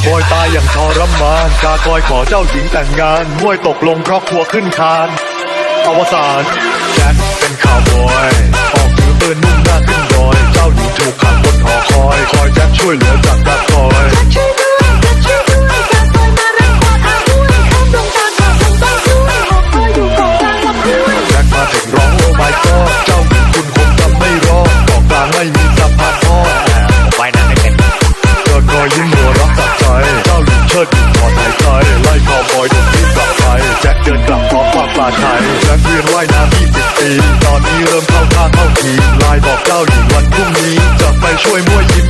าวบอยตายอย่างทรมาน กากอยขอเจ้าหญิงแต่งงานห้วยตกลงเพราะครัวขึ้นคาน อวสานแจ็คเป็นข่าวบอย ออกถือปืนมุ่งหน้าขึ้นดอย เจ้าหญิงถูกขังบนหอคอย คอยแจ็คช่วยเหลือจากกา พร้อมความปลาชัยแจ็คเรียนว่ายน้ำ20ปีตอนนี้เริ่มเข้าท่าเข้าทีไลายบอกเจ้าหญิงวันพรุ่งนี้จะไปช่วยมั่วยิ้ม